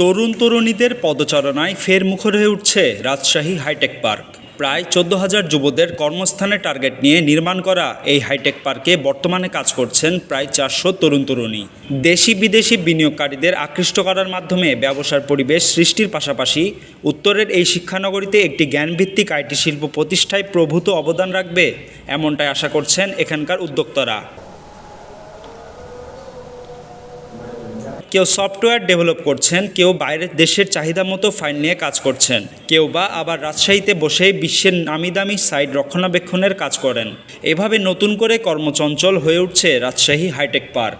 তরুণ তরুণীদের পদচারণায় ফের মুখর হয়ে উঠছে রাজশাহী হাইটেক পার্ক। প্রায় চোদ্দ হাজার যুবদের কর্মস্থানের টার্গেট নিয়ে নির্মাণ করা এই হাইটেক পার্কে বর্তমানে কাজ করছেন প্রায় চারশো তরুণ তরুণী। দেশি বিদেশি বিনিয়োগকারীদের আকৃষ্ট করার মাধ্যমে ব্যবসার পরিবেশ সৃষ্টির পাশাপাশি উত্তরের এই শিক্ষানগরীতে একটি জ্ঞানভিত্তিক আইটি শিল্প প্রতিষ্ঠায় প্রভূত অবদান রাখবে এমনটাই আশা করছেন এখানকার উদ্যোক্তারা। কেউ সফটওয়্যার ডেভেলপ করছেন, কেউ বাইরের দেশের চাহিদা মতো ফাইল নিয়ে কাজ করছেন, কেউ বা আবার রাজশাহীতে বসে বিশ্বের নামি দামি সাইট রক্ষণাবেক্ষণের কাজ করেন। এভাবে নতুন করে কর্মচঞ্চল হয়ে উঠছে রাজশাহী হাইটেক পার্ক।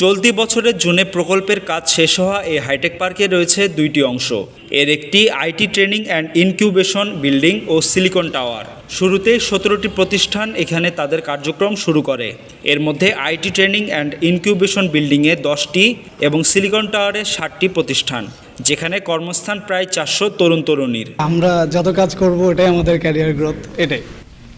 চলতি বছরের জুনে প্রকল্পের কাজ শেষ হওয়া এই হাইটেক পার্কে রয়েছে দুইটি অংশ। এর একটি IT training and incubation building O silicon tower. শুরুতে সতেরোটি প্রতিষ্ঠান এখানে তাদের কার্যক্রম শুরু করে। এর মধ্যে আইটি ট্রেনিং অ্যান্ড ইনকিউবেশন বিল্ডিংয়ে দশটি এবং সিলিকন টাওয়ারে ষাটটি প্রতিষ্ঠান, যেখানে কর্মস্থান প্রায় চারশো তরুণ তরুণীর আমরা যত কাজ করব এটাই আমাদের ক্যারিয়ার গ্রোথ এটাই।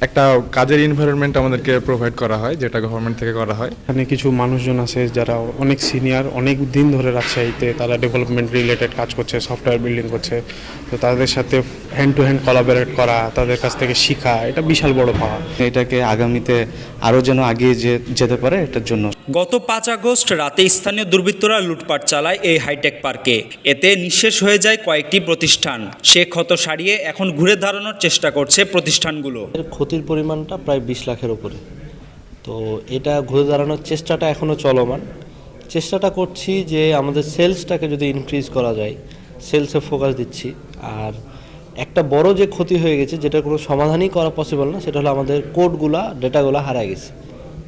একটা কাজের এনভায়রনমেন্ট আমাদেরকে প্রোভাইড করা হয় যেটা গভর্নমেন্ট থেকে করা হয়। এখানে কিছু মানুষজন আছে যারা অনেক সিনিয়র অনেক দিন ধরে রাজশাহীতে তারা ডেভেলপমেন্ট রিলেটেড কাজ করছে সফটওয়্যার বিল্ডিং করছে। তো তাদের সাথে হ্যান্ড টু হ্যান্ড কোলাবোরেট করা তাদের কাছ থেকে শেখা এটা বিশাল বড় পাওয়া। এটাকে আগামীতে আরও যেন আগিয়ে যে- যেতে পারে এটার জন্য। গত পাঁচ আগস্ট রাতে স্থানীয় দুর্বৃত্তরা লুটপাট চালায় এই হাইটেক পার্কে এতে নিঃশেষ হয়ে যায় কয়েকটি প্রতিষ্ঠান। সে ক্ষত সারিয়ে এখন ঘুরে দাঁড়ানোর চেষ্টা করছে প্রতিষ্ঠানগুলো। ক্ষতির পরিমাণটা প্রায় বিশ লাখের উপরে। তো এটা ঘুরে দাঁড়ানোর চেষ্টাটা এখনও চলমান। চেষ্টাটা করছি যে আমাদের সেলসটাকে যদি ইনক্রিজ করা যায়, সেলসে ফোকাস দিচ্ছি। আর একটা বড় যে ক্ষতি হয়ে গেছে যেটা কোনো সমাধানই করা পসিবল না, সেটা হলো আমাদের কোডগুলা ডেটাগুলো হারায় গেছে।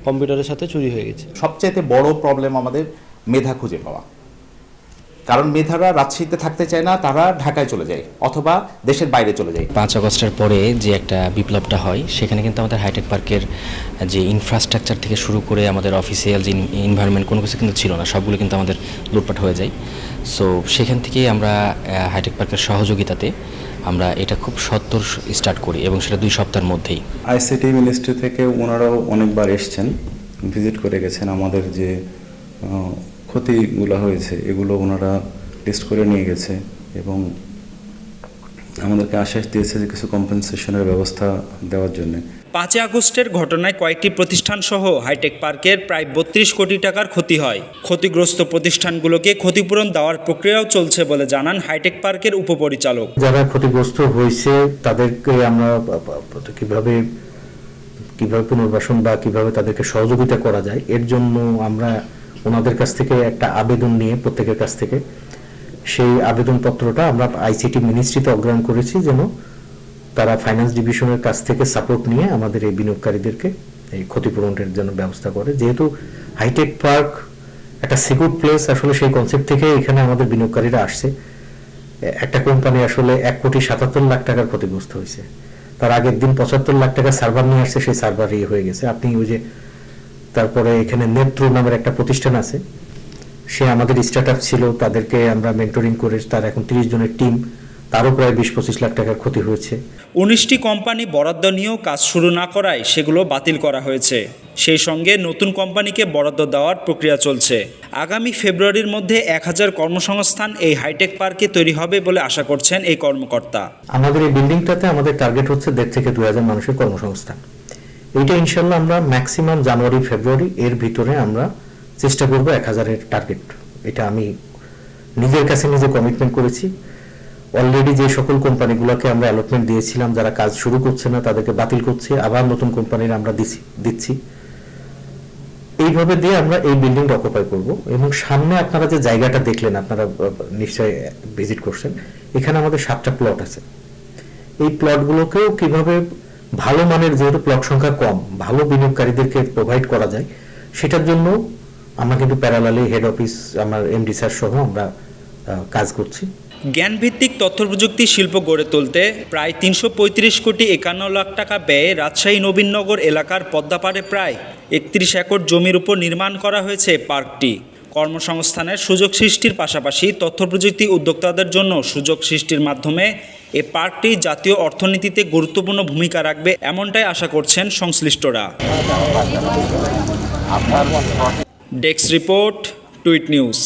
কম্পিউটারের সাথে চুরি হয়ে গেছে। সবচাইতে বড় প্রবলেম আমাদের মেধা খুঁজে পাওয়া। কারণ মেধারা রাজশাহীতে থাকতে চায় না তারা ঢাকায় চলে যায় অথবা দেশের বাইরে চলে যায়। পাঁচ আগস্টের পরে যে একটা বিপ্লবটা হয় সেখানে কিন্তু আমাদের হাইটেক পার্কের যে ইনফ্রাস্ট্রাকচার থেকে শুরু করে আমাদের অফিসিয়াল যে ইনভায়রনমেন্ট কোনো কিছু কিন্তু ছিল না সবগুলো কিন্তু আমাদের লুটপাট হয়ে যায়। সো সেখান থেকেই আমরা হাইটেক পার্কের সহযোগিতাতে আমরা এটা খুব সত্তর স্টার্ট করি এবং সেটা দুই সপ্তাহের মধ্যেই। আইসিটি মিনিস্ট্রি থেকে ওনারাও অনেকবার এসছেন ভিজিট করে গেছেন আমাদের যে ক্ষতিগুলো হয়েছে এগুলো ওনারা লিস্ট করে নিয়ে গেছে এবং আমাদেরকে আশ্বাস দিয়েছে যে কিছু কম্পেনসেশনের ব্যবস্থা দেওয়ার জন্য। পাঁচই আগস্টের ঘটনায় কয়েকটি প্রতিষ্ঠান সহ হাইটেক পার্কের প্রায় বত্রিশ কোটি টাকার ক্ষতি হয়। ক্ষতিগ্রস্ত প্রতিষ্ঠানগুলোকে ক্ষতিপূরণ দেওয়ার প্রক্রিয়াও চলছে বলে জানান হাইটেক পার্কের উপপরিচালক। যারা ক্ষতিগ্রস্ত হয়েছে তাদেরকে আমরা কীভাবে কীভাবে পুনর্বাসন বা কীভাবে তাদেরকে সহযোগিতা করা যায় এর জন্য আমরা ওনাদের কাছ থেকে একটা আবেদন নিয়ে, প্রত্যেকের কাছ থেকে। সেই আবেদনপত্রটা আমরা আইসিটি মিনিস্ট্রিতে অগ্রহণ করেছি যেন তারা ফাইন্যান্স ডিভিশনের কাছ থেকে সাপোর্ট নিয়ে আমাদের এই বিনিয়োগকারীদেরকে এই ক্ষতিপূরণের জন্য ব্যবস্থা করে। যেহেতু হাইটেক পার্ক একটা সিকিউর প্লেস আসলে সেই কনসেপ্ট থেকে এখানে আমাদের বিনিয়োগকারীরা আসছে। একটা কোম্পানি আসলে এক কোটি সাতাত্তর লাখ টাকার ক্ষতিগ্রস্ত হয়েছে। তার আগের দিন পঁচাত্তর লাখ টাকা সার্ভার নিয়ে আসছে, সেই সার্ভার ইয়ে হয়ে গেছে। আপনি ওই যে তারপরে এখানে নেত্র নামের একটা প্রতিষ্ঠান আছে। সে আমাদের স্টার্ট ছিল তাদেরকে আমরা মেন্টরিং করে তার এখন তিরিশ জনের টিম তারও প্রায় বিশ পঁচিশ লাখ টাকার ক্ষতি হয়েছে। উনিশটি কোম্পানি বরাদ্দ নিয়েও কাজ শুরু না করায় সেগুলো বাতিল করা হয়েছে। সেই সঙ্গে নতুন কোম্পানিকে বরাদ্দ দেওয়ার প্রক্রিয়া চলছে। আগামী ফেব্রুয়ারির মধ্যে এক হাজার কর্মসংস্থান এই হাইটেক পার্কে তৈরি হবে বলে আশা করছেন এই কর্মকর্তা। আমাদের এই বিল্ডিংটাতে আমাদের টার্গেট হচ্ছে দেড় থেকে দুই হাজার মানুষের কর্মসংস্থান। এইটা ইনশাল্লাহ আমরা ম্যাক্সিমাম জানুয়ারি, ফেব্রুয়ারি, এর ভিতরে আমরা চেষ্টা করব এক হাজারের টার্গেট এটা আমি নিজের কাছে নিজে কমিটমেন্ট করেছি। অলরেডি যে সকল কোম্পানিগুলোকে আমরা অ্যালটমেন্ট দিয়েছিলাম, যারা কাজ শুরু করছে না, তাদেরকে বাতিল করছে, আবার নতুন কোম্পানির আমরা দিছি, দিচ্ছি। এইভাবে দিয়ে আমরা এই বিল্ডিংটা অকুপাই করব। এবং সামনে আপনারা যে জায়গাটা দেখলেন, আপনারা নিশ্চয়ই ভিজিট করছেন, এখানে আমাদের সাতটা প্লট আছে। এই প্লটগুলোকেও কীভাবে ভালো মানের যেহেতু প্লট সংখ্যা কম, ভালো বিনিয়োগকারীদেরকে প্রোভাইড করা যায়, সেটার জন্য আমরা কিন্তু প্যারালালি হেড অফিস আমার এমডি স্যার সহ আমরা কাজ করছি। জ্ঞানভিত্তিক তথ্য প্রযুক্তি শিল্প গড়ে তুলতে প্রায় তিনশো পঁয়ত্রিশ কোটি একান্ন লাখ টাকা ব্যয়ে রাজশাহী নবীনগর এলাকার পদ্মাপাড়ে প্রায় একত্রিশ একর জমির উপর নির্মাণ করা হয়েছে পার্কটি। কর্মসংস্থানের সুযোগ সৃষ্টির পাশাপাশি তথ্য প্রযুক্তি উদ্যোক্তাদের জন্য সুযোগ সৃষ্টির মাধ্যমে এ পার্কটি জাতীয় অর্থনীতিতে গুরুত্বপূর্ণ ভূমিকা রাখবে এমনটাই আশা করছেন সংশ্লিষ্টরা। Desk report, tweet news.